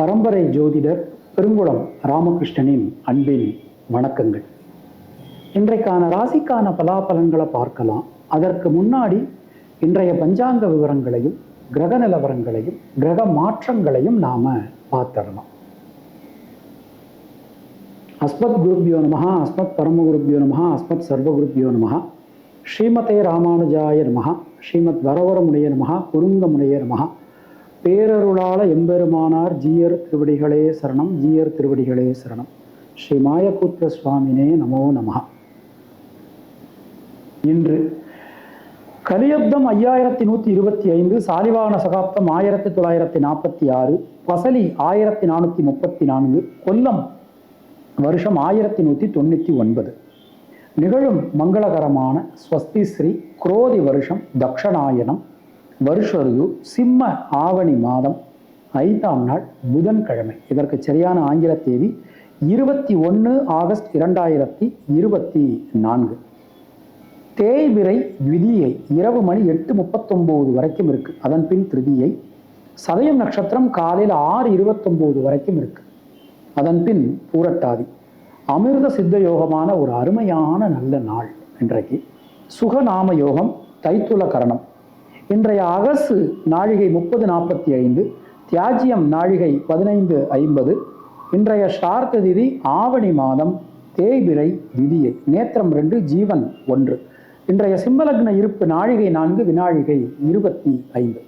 பரம்பரை ஜோதிடர் பெருங்குளம் ராமகிருஷ்ணனின் அன்பின் வணக்கங்கள். இன்றைக்கான ராசிக்கான பலாபலன்களை பார்க்கலாம். அதற்கு முன்னாடி இன்றைய பஞ்சாங்க விவரங்களையும் கிரக நிலவரங்களையும் கிரக மாற்றங்களையும் நாம பார்த்துடலாம். அஸ்மத் குருப்யோ நமஹ அஸ்மத் பரமகுருப்பியோ நமஹா அஸ்மத் சர்வகுருப்பியோ நமஹ ஸ்ரீமதே ராமானுஜாய நமஹா ஸ்ரீமத் வரவரமுடைய குருங்க குருங்கமுடைய நமஹா பேரருளாள எம்பெருமானார் ஜீயர் திருவடிகளே சரணம் ஜீயர் திருவடிகளே சரணம். ஸ்ரீ மாயபுத்திர சுவாமினே நமோ நமஹ. இன்று கலியுத்தம் ஐயாயிரத்தி நூற்றி இருபத்தி ஐந்து சாலிவான சகாப்தம் ஆயிரத்தி தொள்ளாயிரத்தி நாற்பத்தி ஆறு பசலி ஆயிரத்தி நானூற்றி முப்பத்தி நான்கு கொல்லம் வருஷம் ஆயிரத்தி நூற்றி தொண்ணூற்றி ஒன்பது. நிகழும் மங்களகரமான ஸ்வஸ்தி ஸ்ரீ குரோதி வருஷம் தக்ஷணாயனம் வருஷருது சிம்ம ஆவணி மாதம் ஐந்தாம் நாள் புதன்கிழமை. இதற்கு சரியான ஆங்கில தேதி இருபத்தி ஒன்று ஆகஸ்ட் இரண்டாயிரத்தி இருபத்தி நான்கு. தேய்பிரை விதியை இரவு மணி எட்டு முப்பத்தொம்போது வரைக்கும் இருக்கு. அதன் பின் திருதியை சதயம் நட்சத்திரம் காலையில் ஆறு இருபத்தொம்போது வரைக்கும் இருக்கு. அதன் பின் பூரட்டாதி. அமிர்த சித்த யோகமான ஒரு அருமையான நல்ல நாள் இன்றைக்கு. சுகநாம யோகம் தைத்துல கரணம் இன்றைய அகசு நாழிகை முப்பது நாற்பத்தி ஐந்து தியாஜியம் நாழிகை பதினைந்து ஐம்பது இன்றைய ஸ்ரார்த்த திதி ஆவணி மாதம் தேய்பிரை விதியை நேத்திரம் ரெண்டு ஜீவன் ஒன்று. இன்றைய சிம்மலக்ன இருப்பு நாழிகை நான்கு வினாழிகை இருபத்தி ஐந்து.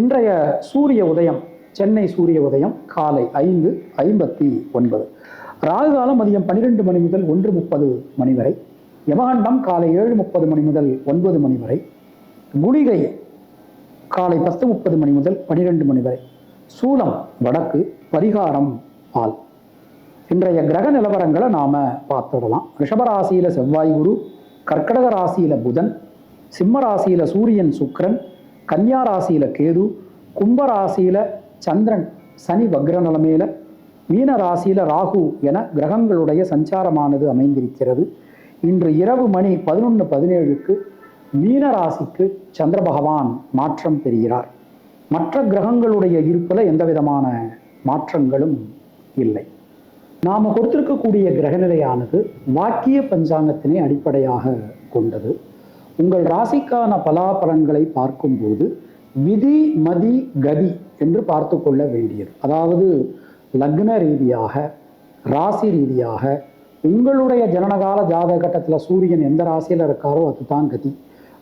இன்றைய சூரிய உதயம் சென்னை சூரிய உதயம் காலை ஐந்து ஐம்பத்தி ஒன்பது. ராகு காலம் மதியம் பன்னிரெண்டு மணி முதல் ஒன்று முப்பது மணி வரை யமகண்டம் காலை ஏழு முப்பது மணி முதல் ஒன்பது மணி வரை குளிகை காலை பத்து முப்பது மணி முதல் பனிரெண்டு மணி வரை. சூலம் வடக்கு பரிகாரம் பால். இன்றைய கிரக நிலவரங்களை நாம பார்த்துடலாம். ரிஷபராசியில செவ்வாய் குரு கர்க்கடக ராசியில புதன் சிம்ம ராசியில சூரியன் சுக்கரன் கன்னியா ராசியில கேது கும்பராசியில சந்திரன் சனி வக்ர நிலமையில மீன ராசியில ராகு என கிரகங்களுடைய சஞ்சாரமானது அமைந்திருக்கிறது. இன்று இரவு மணி பதினொன்று பதினேழுக்கு மீன ராசிக்கு சந்திர பகவான் மாற்றம் பெறுகிறார். மற்ற கிரகங்களுடைய இருப்பில் எந்த விதமான மாற்றங்களும் இல்லை. நாம் கொடுத்திருக்கக்கூடிய கிரகநிலையானது வாக்கிய பஞ்சாங்கத்தினை அடிப்படையாக கொண்டது. உங்கள் ராசிக்கான பலாபலன்களை பார்க்கும்போது விதி மதி கதி என்று பார்த்து கொள்ள வேண்டியது. அதாவது லக்ன ரீதியாக ராசி ரீதியாக உங்களுடைய ஜனனகால ஜாதக கட்டத்தில் சூரியன் எந்த ராசியில் இருக்காரோ அதுதான் கதி.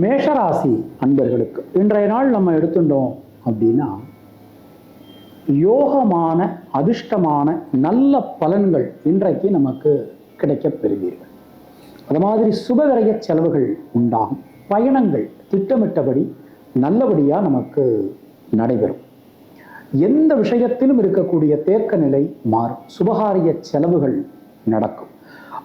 மேஷராசி அன்பர்களுக்கு இன்றைய நாள் நம்ம எடுத்துட்டோம் அப்படின்னா யோகமான அதிர்ஷ்டமான நல்ல பலன்கள் இன்றைக்கு நமக்கு கிடைக்கப் பெறுவீர்கள். அது மாதிரி சுபகரைய செலவுகள் உண்டாகும். பயணங்கள் திட்டமிட்டபடி நல்லபடியாக நமக்கு நடைபெறும். எந்த விஷயத்திலும் இருக்கக்கூடிய தேக்க நிலை மாறும். சுபகாரிய செலவுகள் நடக்கும்.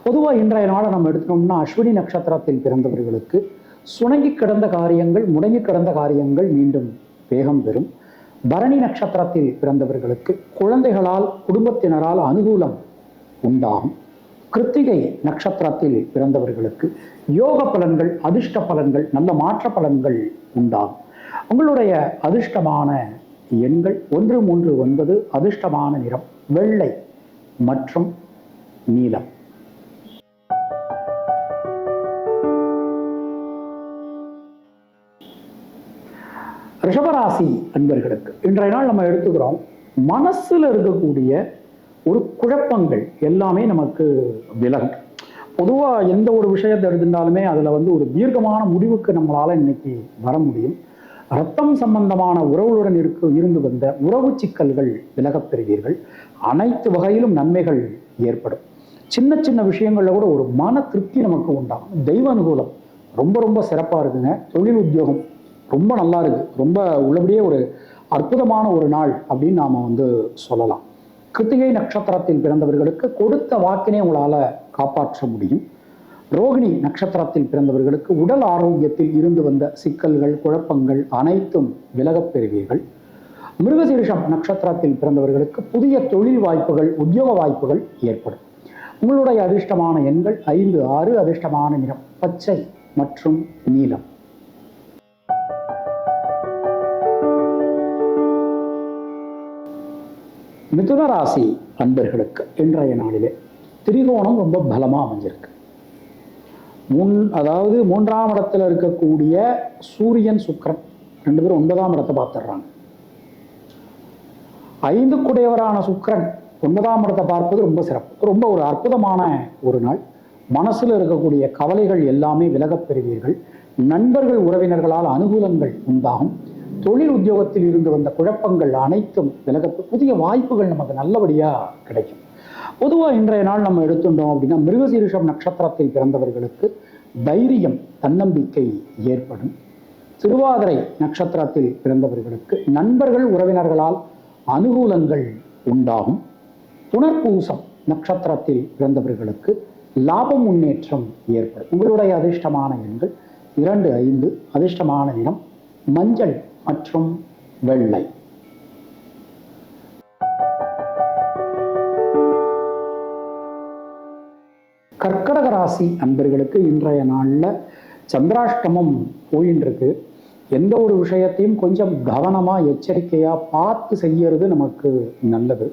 பொதுவாக இன்றைய நாளை நம்ம எடுத்தோம்னா அஸ்வினி நட்சத்திரத்தில் பிறந்தவர்களுக்கு சுணங்கி கிடந்த காரியங்கள் முடங்கி கிடந்த காரியங்கள் மீண்டும் வேகம் பெறும். பரணி நட்சத்திரத்தில் பிறந்தவர்களுக்கு குழந்தைகளால் குடும்பத்தினரால் அனுகூலம் உண்டாகும். கிருத்திகை நட்சத்திரத்தில் பிறந்தவர்களுக்கு யோக பலன்கள் அதிர்ஷ்ட பலன்கள் நல்ல மாற்ற பலன்கள் உண்டாகும். உங்களுடைய அதிர்ஷ்டமான எண்கள் ஒன்று மூன்று ஒன்பது அதிர்ஷ்டமான நிறம் வெள்ளை மற்றும் நீலம். ராசி அன்பர்களுக்கு. இன்றைய நாள் நம்ம எடுத்துக்கிறோம். மனசுல இருக்கக்கூடிய ஒரு குழப்பங்கள் எல்லாமே நமக்கு விலகும். பொதுவாக எந்த ஒரு விஷயத்தை எடுத்திருந்தாலுமே அதில் வந்து ஒரு தீர்க்கமான முடிவுக்கு நம்மளால இன்னைக்கு வர முடியும். ரத்தம் சம்பந்தமான உறவுகளுடன் இருக்க இருந்து வந்த உறவு சிக்கல்கள் விலகப் பெறுவீர்கள். அனைத்து வகையிலும் நன்மைகள் ஏற்படும். சின்ன சின்ன விஷயங்கள்ல கூட ஒரு மன திருப்தி நமக்கு உண்டாகும். தெய்வ அனுகூலம் ரொம்ப ரொம்ப சிறப்பாக இருக்குங்க. தொழில் உத்தியோகம் ரொம்ப நல்லா இருக்கு ரொம்ப உள்ளபடியே ஒரு அற்புதமான ஒரு நாள் அப்படின்னு நாம் வந்து சொல்லலாம். கிருத்திகை நட்சத்திரத்தில் பிறந்தவர்களுக்கு கொடுத்த வாக்கினை உங்களால் காப்பாற்ற முடியும். ரோகிணி நட்சத்திரத்தில் பிறந்தவர்களுக்கு உடல் ஆரோக்கியத்தில் இருந்து வந்த சிக்கல்கள் குழப்பங்கள் அனைத்தும் விலகப் பெறுவீர்கள். மிருகசீரிஷம் நட்சத்திரத்தில் பிறந்தவர்களுக்கு புதிய தொழில் வாய்ப்புகள் உத்தியோக வாய்ப்புகள் ஏற்படும். உங்களுடைய அதிர்ஷ்டமான எண்கள் ஐந்து ஆறு அதிர்ஷ்டமான நிறம் பச்சை மற்றும் நீலம். மிதுன ராசி அன்பர்களுக்கு இன்றைய நாளிலே திரிகோணம் ரொம்ப பலமா அமைஞ்சிருக்கு. முன் அதாவது மூன்றாம் இடத்துல இருக்கக்கூடிய சூரியன் சுக்கரன் ரெண்டு பேரும் ஒன்பதாம் இடத்தை பார்த்துடுறாங்க. ஐந்து குடையவரான சுக்கரன் ஒன்பதாம் இடத்தை பார்ப்பது ரொம்ப சிறப்பு. ரொம்ப ஒரு அற்புதமான ஒரு நாள். மனசுல இருக்கக்கூடிய கவலைகள் எல்லாமே விலகப் பெறுவீர்கள். நண்பர்கள் உறவினர்களால் அனுகூலங்கள் உண்டாகும். தொழில் உத்தியோகத்தில் இருந்து வந்த குழப்பங்கள் அனைத்தும் விலக புதிய வாய்ப்புகள் நமக்கு நல்லபடியா கிடைக்கும். பொதுவாக இன்றைய நாள் நம்ம எடுத்துட்டோம் அப்படின்னா மிருகசீரிஷம் நட்சத்திரத்தில் பிறந்தவர்களுக்கு தைரியம் தன்னம்பிக்கை ஏற்படும். திருவாதிரை நட்சத்திரத்தில் பிறந்தவர்களுக்கு நண்பர்கள் உறவினர்களால் அனுகூலங்கள் உண்டாகும். புனர்பூசம் நட்சத்திரத்தில் பிறந்தவர்களுக்கு லாபம் முன்னேற்றம் ஏற்படும். உங்களுடைய அதிர்ஷ்டமான எண்கள் இரண்டு ஐந்து அதிர்ஷ்டமான நிறம் மஞ்சள். மற்றும் வெள்ளை. கர்க்கடக ராசி அன்பர்களுக்கு இன்றைய நாளில் சந்திராஷ்டமம் போயின்றிருக்கு. எந்த ஒரு விஷயத்தையும் கொஞ்சம் கவனமாக எச்சரிக்கையாக பார்த்து செய்யறது நமக்கு நல்லது.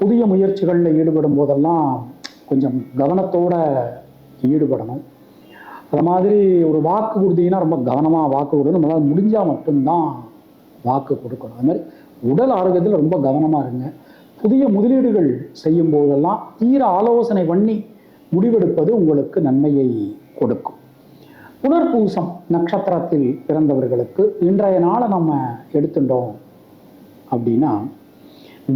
புதிய முயற்சிகளில் ஈடுபடும் போதெல்லாம் கொஞ்சம் கவனத்தோட ஈடுபடணும். அது மாதிரி ஒரு வாக்கு கொடுத்தீங்கன்னா ரொம்ப கவனமாக வாக்கு கொடுக்கணும் நம்மளால் முடிஞ்சால் மட்டும்தான் வாக்கு கொடுக்கணும். அது மாதிரி உடல் ஆரோக்கியத்தில் ரொம்ப கவனமாக இருங்க. புதிய முதலீடுகள் செய்யும் போதெல்லாம் தீர ஆலோசனை பண்ணி முடிவெடுப்பது உங்களுக்கு நன்மையை கொடுக்கும். புனர்பூசம் நட்சத்திரத்தில் பிறந்தவர்களுக்கு இன்றைய நாளை நம்ம எடுத்துட்டோம் அப்படின்னா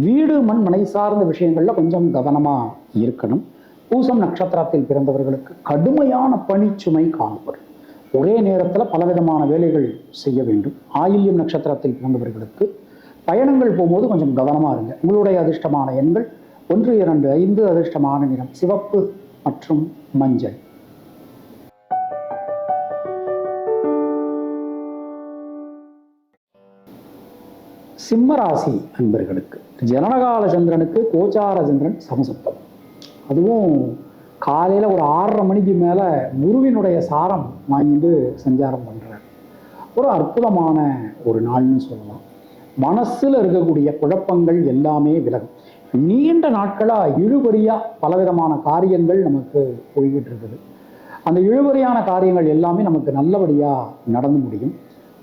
வீடு மண் மனை சார்ந்த விஷயங்களில் கொஞ்சம் கவனமாக இருக்கணும். பூசம் நட்சத்திரத்தில் பிறந்தவர்களுக்கு கடுமையான பணிச்சுமை காணப்படும். ஒரே நேரத்தில் பலவிதமான வேலைகள் செய்ய வேண்டும். ஆயில்யம் நட்சத்திரத்தில் பிறந்தவர்களுக்கு பயணங்கள் போகும்போது கொஞ்சம் கவனமா இருங்க. உங்களுடைய அதிர்ஷ்டமான எண்கள் ஒன்று இரண்டு ஐந்து அதிர்ஷ்டமான நிறம். சிவப்பு மற்றும் மஞ்சள். சிம்மராசி அன்பர்களுக்கு ஜனனகால சந்திரனுக்கு கோச்சார சந்திரன் சமசப்தம். அதுவும் காலையில் ஒரு ஆறரை மணிக்கு மேலே குருவினுடைய சாரம் வாங்கிட்டு சஞ்சாரம் பண்ணுறார் ஒரு அற்புதமான ஒரு நாள்னு சொல்லலாம். மனசில் இருக்கக்கூடிய குழப்பங்கள் எல்லாமே விலகும். நீண்ட நாட்களாக இழுபறியாக பலவிதமான காரியங்கள் நமக்கு போய்கிட்டு இருக்குது. அந்த இழுபறியான காரியங்கள் எல்லாமே நமக்கு நல்லபடியாக நடந்து முடியும்.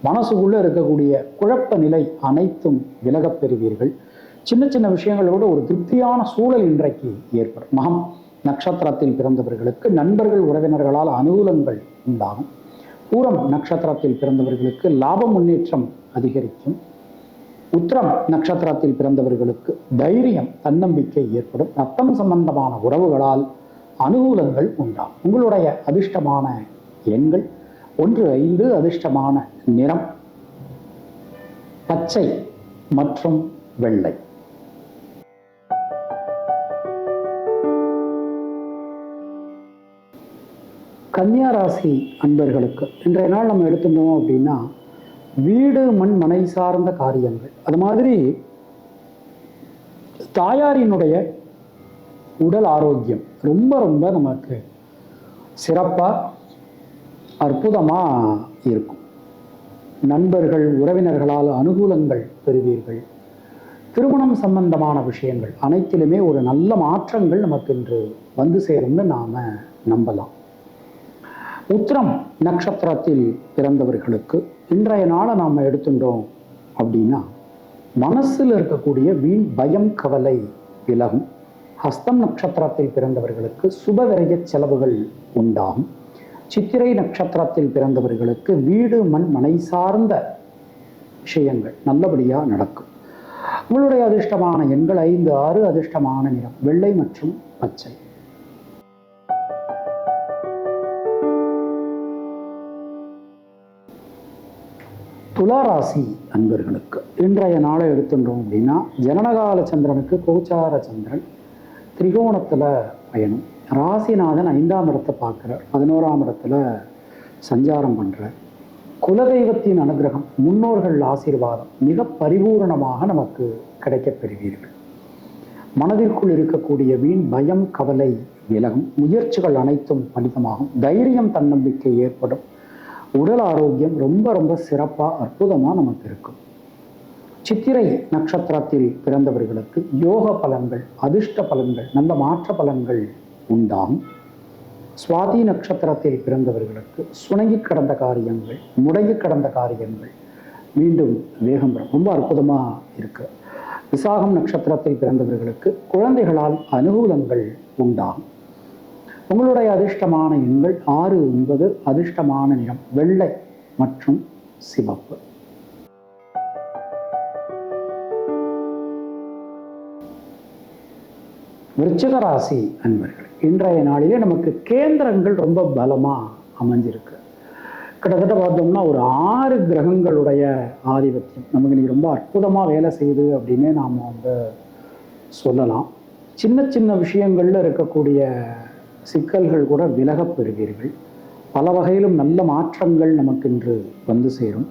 மனசுக்குள்ளே இருக்கக்கூடிய குழப்ப நிலை அனைத்தும் விலகப் பெறுவீர்கள். சின்ன சின்ன விஷயங்களோட ஒரு திருப்தியான சூழல் இன்றைக்கு ஏற்படும். மகம் நட்சத்திரத்தில் பிறந்தவர்களுக்கு நண்பர்கள் உறவினர்களால் அனுகூலங்கள் உண்டாகும். பூரம் நட்சத்திரத்தில் பிறந்தவர்களுக்கு லாப முன்னேற்றம் அதிகரிக்கும். உத்திரம் நட்சத்திரத்தில் பிறந்தவர்களுக்கு தைரியம் தன்னம்பிக்கை ஏற்படும். ரத்தம் சம்பந்தமான உறவுகளால் அனுகூலங்கள் உண்டாகும். உங்களுடைய அதிர்ஷ்டமான எண்கள் ஒன்று ஐந்து அதிர்ஷ்டமான நிறம் பச்சை மற்றும் வெள்ளை. கன்னியா ராசி அன்பர்களுக்கு இன்றைய நாள் நம்ம எடுத்துட்டோம் அப்படின்னா வீடு மண் மனை சார்ந்த காரியங்கள். அது மாதிரி தாயாரினுடைய உடல் ஆரோக்கியம் ரொம்ப ரொம்ப நமக்கு சிறப்பாக அற்புதமாக இருக்கும். நண்பர்கள் உறவினர்களால் அனுகூலங்கள் பெறுவீர்கள். திருமணம் சம்பந்தமான விஷயங்கள் அனைத்திலுமே ஒரு நல்ல மாற்றங்கள் நமக்கு இன்று வந்து சேரும்னு நாம் நம்பலாம். உத்திரம் நட்சத்திரத்தில் பிறந்தவர்களுக்கு இன்றைய நாளை நாம் எடுத்துட்டோம் அப்படின்னா மனசில் இருக்கக்கூடிய வீண் பயம் கவலை விலகும். ஹஸ்தம் நட்சத்திரத்தில் பிறந்தவர்களுக்கு சுபவிரய செலவுகள் உண்டாகும். சித்திரை நட்சத்திரத்தில் பிறந்தவர்களுக்கு வீடு மண் மனை சார்ந்த விஷயங்கள் நல்லபடியாக நடக்கும். உங்களுடைய அதிர்ஷ்டமான எண்கள் ஐந்து ஆறு அதிர்ஷ்டமான நிறம் வெள்ளை மற்றும் பச்சை. துளாராசி அன்பர்களுக்கு இன்றைய நாளை எடுத்துட்டோம் அப்படின்னா ஜனனகால சந்திரனுக்கு கோச்சார சந்திரன் திரிகோணத்தில் பயணம். ராசிநாதன் ஐந்தாம் இடத்தை பார்க்குறார். பதினோராம் இடத்துல சஞ்சாரம் பண்ணுறார் குலதெய்வத்தின் அனுகிரகம் முன்னோர்கள் ஆசீர்வாதம் மிக பரிபூரணமாக நமக்கு கிடைக்கப் பெறுவீர்கள் மனதிற்குள் இருக்கக்கூடிய வீண் பயம் கவலை விலகும் முயற்சிகள் அனைத்தும் பலிதமாகும். தைரியம் தன்னம்பிக்கை ஏற்படும். உடல் ஆரோக்கியம் ரொம்ப ரொம்ப சிறப்பாக அற்புதமாக நமக்கு இருக்கும். சித்திரை நட்சத்திரத்தில் பிறந்தவர்களுக்கு யோக பலன்கள் அதிர்ஷ்ட பலன்கள் நல்ல மாற்ற பலன்கள் உண்டாம் சுவாதி நட்சத்திரத்தில் பிறந்தவர்களுக்கு சுணங்கி கடந்த காரியங்கள் முடங்கி கடந்த காரியங்கள் மீண்டும் வேகம் ரொம்ப அற்புதமாக இருக்கு. விசாகம் நட்சத்திரத்தில் பிறந்தவர்களுக்கு குழந்தைகளால் அனுகூலங்கள் உண்டாகும். உங்களுடைய அதிர்ஷ்டமான எண்கள் ஆறு ஒன்பது அதிர்ஷ்டமான நிறம் வெள்ளை மற்றும் சிவப்பு. விருச்சிக ராசி அன்பர்கள் இன்றைய நாளிலே நமக்கு கேந்திரங்கள் ரொம்ப பலமா அமைஞ்சிருக்கு. கிட்டத்தட்ட பார்த்தோம்னா ஒரு ஆறு கிரகங்களுடைய ஆதிபத்தியம். நமக்கு இன்னைக்கு ரொம்ப அற்புதமாக வேலை செய்யுது அப்படின்னே நாம் வந்து சொல்லலாம். சின்ன சின்ன விஷயங்கள்ல இருக்கக்கூடிய சிக்கல்கள் கூட விலகப் பெறுவீர்கள். பல வகையிலும் நல்ல மாற்றங்கள் நமக்கு இன்று வந்து சேரும்.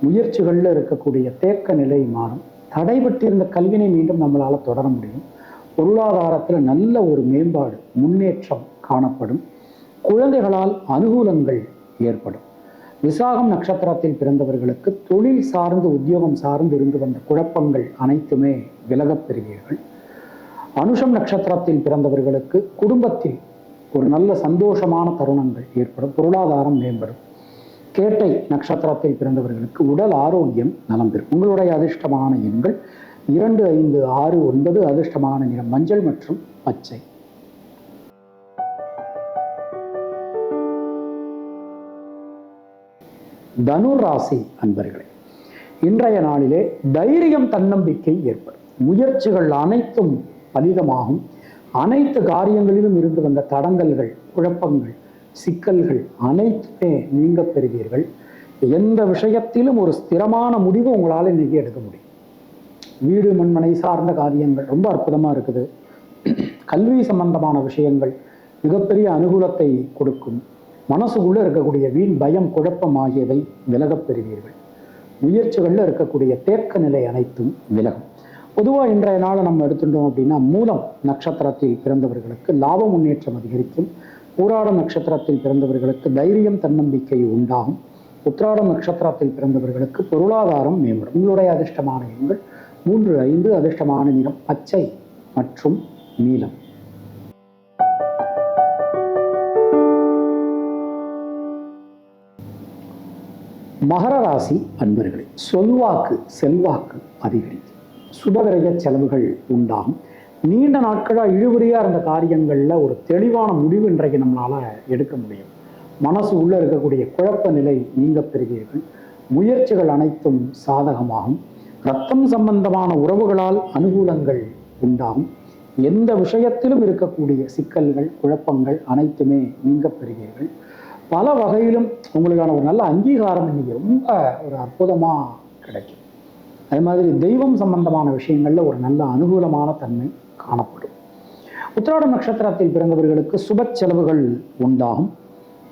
முயற்சிகளில் இருக்கக்கூடிய தேக்க நிலை மாறும். தடைபட்டிருந்த கல்வினை மீண்டும் நம்மளால் தொடர முடியும். பொருளாதாரத்தில் நல்ல ஒரு மேம்பாடு முன்னேற்றம் காணப்படும். குழந்தைகளால் அனுகூலங்கள் ஏற்படும். விசாகம் நட்சத்திரத்தில் பிறந்தவர்களுக்கு தொழில் சார்ந்து உத்தியோகம் சார்ந்து இருந்து வந்த குழப்பங்கள் அனைத்துமே விலகப் பெறுவீர்கள். அனுஷம் நட்சத்திரத்தில் பிறந்தவர்களுக்கு குடும்பத்தில் ஒரு நல்ல சந்தோஷமான தருணங்கள் ஏற்படும் பொருளாதாரம் மேம்படும். கேட்டை நட்சத்திரத்தில் பிறந்தவர்களுக்கு உடல் ஆரோக்கியம் நலம் பெறும். உங்களுடைய அதிர்ஷ்டமான எண்கள் இரண்டு ஐந்து ஆறு ஒன்பது அதிர்ஷ்டமான நிறம் மஞ்சள் மற்றும் பச்சை. தனுர் ராசி அன்பர்களே இன்றைய நாளிலே தைரியம் தன்னம்பிக்கை ஏற்படும். முயற்சிகள் அனைத்தும் பலிதமாகும். அனைத்து காரியங்களிலும் இருந்து வந்த தடங்கல்கள் குழப்பங்கள் சிக்கல்கள் அனைத்துமே நீங்க பெறுவீர்கள். எந்த விஷயத்திலும் ஒரு ஸ்திரமான முடிவு உங்களால் இன்னைக்கு எடுக்க முடியும். வீடு மண்மனை சார்ந்த காரியங்கள் ரொம்ப அற்புதமா இருக்குது. கல்வி சம்பந்தமான விஷயங்கள் மிகப்பெரிய அனுகூலத்தை கொடுக்கும். மனசுக்குள்ள இருக்கக்கூடிய வீண் பயம் குழப்பம் ஆகியவை விலகப் பெறுவீர்கள். முயற்சிகளில் இருக்கக்கூடிய தேக்க நிலை அனைத்தும் விலகும். பொதுவாக இன்றைய நாளை நம்ம எடுத்துட்டோம் அப்படின்னா மூலம் நட்சத்திரத்தில் பிறந்தவர்களுக்கு லாப முன்னேற்றம் அதிகரிக்கும். பூராடம் நட்சத்திரத்தில் பிறந்தவர்களுக்கு தைரியம் தன்னம்பிக்கை உண்டாகும். உத்திராடம் நட்சத்திரத்தில் பிறந்தவர்களுக்கு பொருளாதாரம் மேம்படும். உங்களுடைய அதிர்ஷ்டமான எண்கள் மூன்று ஐந்து அதிர்ஷ்டமான நிறம் பச்சை மற்றும் நீலம். மகர ராசி அன்பர்களே சொல்வாக்கு செல்வாக்கு அதிகரிக்கும். சுபவிரய செலவுகள் உண்டாகும். நீண்ட நாட்களாக இழுபறியாக இருந்த காரியங்களில் ஒரு தெளிவான முடிவு இன்றைக்கு நம்மளால் எடுக்க முடியும். மனசு உள்ளே இருக்கக்கூடிய குழப்ப நிலை நீங்க பெறுவீர்கள். முயற்சிகள் அனைத்தும் சாதகமாகும். ரத்தம் சம்பந்தமான உறவுகளால் அனுகூலங்கள் உண்டாகும். எந்த விஷயத்திலும் இருக்கக்கூடிய சிக்கல்கள் குழப்பங்கள் அனைத்துமே நீங்க பெறுவீர்கள். பல வகையிலும் உங்களுக்கான ஒரு நல்ல அங்கீகாரம் இன்னைக்கு ரொம்ப ஒரு அற்புதமாக கிடைக்கும். அதே மாதிரி தெய்வம் சம்பந்தமான விஷயங்கள்ல ஒரு நல்ல அனுகூலமான தன்மை காணப்படும். உத்திராடம் நட்சத்திரத்தில் பிறந்தவர்களுக்கு சுப செலவுகள் உண்டாகும்.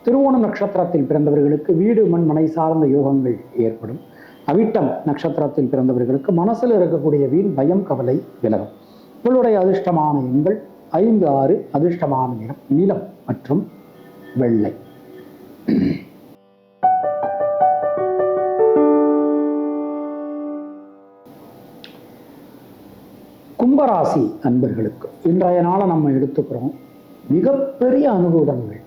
திருவோணம் நட்சத்திரத்தில் பிறந்தவர்களுக்கு வீடு மண் மனை சார்ந்த யோகங்கள் ஏற்படும். அவிட்டம் நட்சத்திரத்தில் பிறந்தவர்களுக்கு மனசில் இருக்கக்கூடிய வீண் பயம் கவலை விலகும். உங்களுடைய அதிர்ஷ்டமான எண்கள் ஐந்து ஆறு அதிர்ஷ்டமான நிறம் நீலம் மற்றும் வெள்ளை. கும்பராசி அன்பர்களுக்கு இன்றைய நாளை நம்ம எடுத்துக்கிறோம். மிகப்பெரிய அனுகூலங்கள்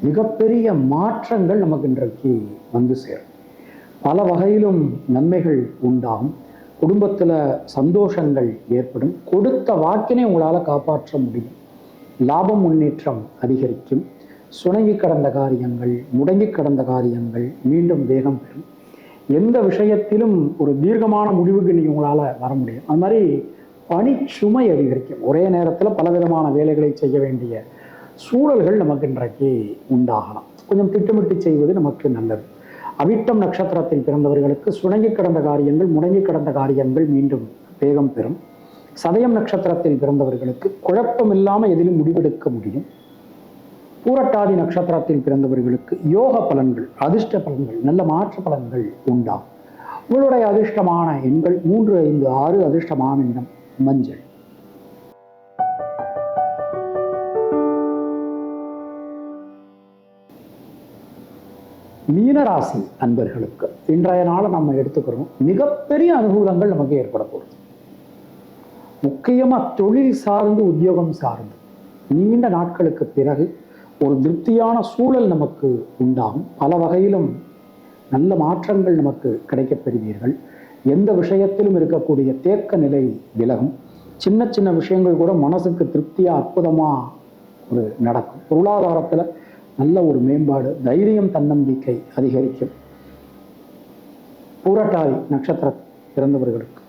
மிகப்பெரிய மாற்றங்கள் நமக்கு இன்றைக்கு வந்து சேரும். பல வகையிலும் நன்மைகள் உண்டாகும். குடும்பத்தில் சந்தோஷங்கள் ஏற்படும். கொடுத்த வாக்கினை உங்களால் காப்பாற்ற முடியும். லாபம் முன்னேற்றம் அதிகரிக்கும். சுணங்கி கடந்த காரியங்கள் முடங்கி கடந்த காரியங்கள் மீண்டும் வேகம் பெறும். எந்த விஷயத்திலும் ஒரு தீர்க்கமான முடிவுக்கு நீங்கள் உங்களால் வர முடியும். அது மாதிரி பணி சுமை அதிகரிக்கும். ஒரே நேரத்தில் பலவிதமான வேலைகளை செய்ய வேண்டிய சூழல்கள் நமக்கு இன்றைக்கு உண்டாகலாம். கொஞ்சம் திட்டமிட்டு செய்வது நமக்கு நல்லது. அவிட்டம் நட்சத்திரத்தில் பிறந்தவர்களுக்கு சுணங்கி கிடந்த காரியங்கள் முடங்கி கிடந்த காரியங்கள் மீண்டும் வேகம் பெறும். சதயம் நட்சத்திரத்தில் பிறந்தவர்களுக்கு குழப்பம் இல்லாமல் எதிலும் முடிவெடுக்க முடியும். பூரட்டாதி நட்சத்திரத்தில் பிறந்தவர்களுக்கு யோக பலன்கள் அதிர்ஷ்ட பலன்கள் நல்ல மாற்ற பலன்கள் உண்டாம் உங்களுடைய அதிர்ஷ்டமான எண்கள் மூன்று ஐந்து ஆறு அதிர்ஷ்டமான நிறம் மஞ்சள். மீனராசி அன்பர்களுக்கு இன்றைய நாளை நம்ம எடுத்துக்கிறோம். மிகப்பெரிய அனுகூலங்கள் நமக்கு ஏற்பட போகிறது முக்கியமா தொழில் சார்ந்து உத்தியோகம் சார்ந்து. நீண்ட நாட்களுக்கு பிறகு ஒரு திருப்தியான சூழல் நமக்கு உண்டாகும். பல வகையிலும் நல்ல மாற்றங்கள் நமக்கு கிடைக்கப் பெறுவீர்கள். எந்த விஷயத்திலும் இருக்கக்கூடிய தேக்க நிலை விலகும். சின்ன சின்ன விஷயங்கள் கூட மனசுக்கு திருப்தியா அற்புதமா ஒரு நடக்கும். பொருளாதாரத்துல நல்ல ஒரு மேம்பாடு தைரியம் தன்னம்பிக்கை அதிகரிக்கும். பூரட்டாதி நட்சத்திர பிறந்தவர்களுக்கு.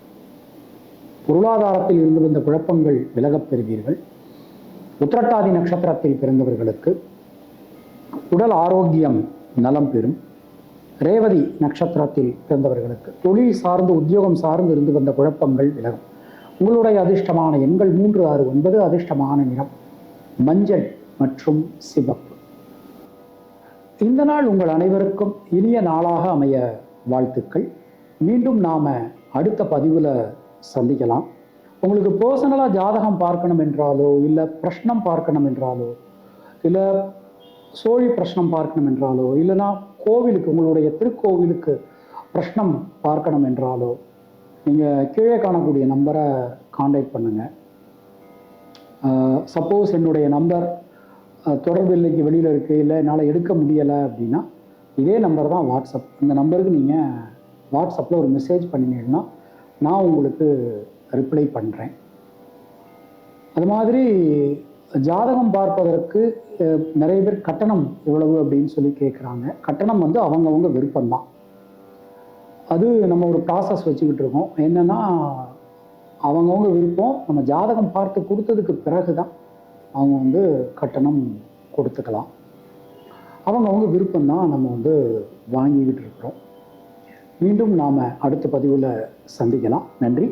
பொருளாதாரத்தில் இருந்து வந்த குழப்பங்கள் விலகப் பெறுவீர்கள். உத்திரட்டாதி நட்சத்திரத்தில் பிறந்தவர்களுக்கு உடல் ஆரோக்கியம் நலம் பெறும். ரேவதி நட்சத்திரத்தில் பிறந்தவர்களுக்கு. தொழில் சார்ந்து உத்தியோகம் சார்ந்து இருந்து வந்த குழப்பங்கள் விலகும். உங்களுடைய அதிர்ஷ்டமான எண்கள் மூன்று ஆறு ஒன்பது அதிர்ஷ்டமான நிறம். மஞ்சள் மற்றும் சிவப்பு. இந்த நாள் உங்கள் அனைவருக்கும் இனிய நாளாக அமைய வாழ்த்துக்கள். மீண்டும் நாம அடுத்த பதிவில் சந்திக்கலாம். உங்களுக்கு பர்சனலாக ஜாதகம் பார்க்கணும் என்றாலோ இல்லை பிரஷ்னம் பார்க்கணும் என்றாலோ இல்லை சோழி பிரஷ்னம் பார்க்கணும் என்றாலோ இல்லைனா கோவிலுக்கு உங்களுடைய திருக்கோவிலுக்கு பிரஷ்னம் பார்க்கணும் என்றாலோ நீங்கள் கீழே காணக்கூடிய நம்பரை காண்டாக்ட் பண்ணுங்கள் சப்போஸ் என்னுடைய நம்பர் தொடர்பு இல்லைக்கு வெளியில் இருக்குது இல்லை என்னால் எடுக்க முடியலை அப்படின்னா இதே நம்பர் தான் வாட்ஸ்அப் இந்த நம்பருக்கு நீங்கள் வாட்ஸ்அப்பில் ஒரு மெசேஜ் பண்ணினீங்கன்னா நான் உங்களுக்கு ரிப்ளை பண்ணுறேன் அது மாதிரி ஜாதகம் பார்ப்பதற்கு நிறைய பேர் கட்டணம் எவ்வளவு அப்படின்னு சொல்லி கேட்குறாங்க கட்டணம் வந்து அவங்கவங்க விருப்பம்தான் அது நம்ம ஒரு ப்ராசஸ் வச்சுக்கிட்டு இருக்கோம். என்னன்னா அவங்கவுங்க விருப்பம் நம்ம ஜாதகம் பார்த்து கொடுத்ததுக்கு பிறகு தான் அவங்க வந்து கட்டணம் கொடுத்துக்கலாம். அவங்கவுங்க விருப்பம் தான் நம்ம வந்து வாங்கிக்கிட்டு இருக்கிறோம். மீண்டும் நாம் அடுத்த பதிவில் சந்திக்கலாம். நன்றி.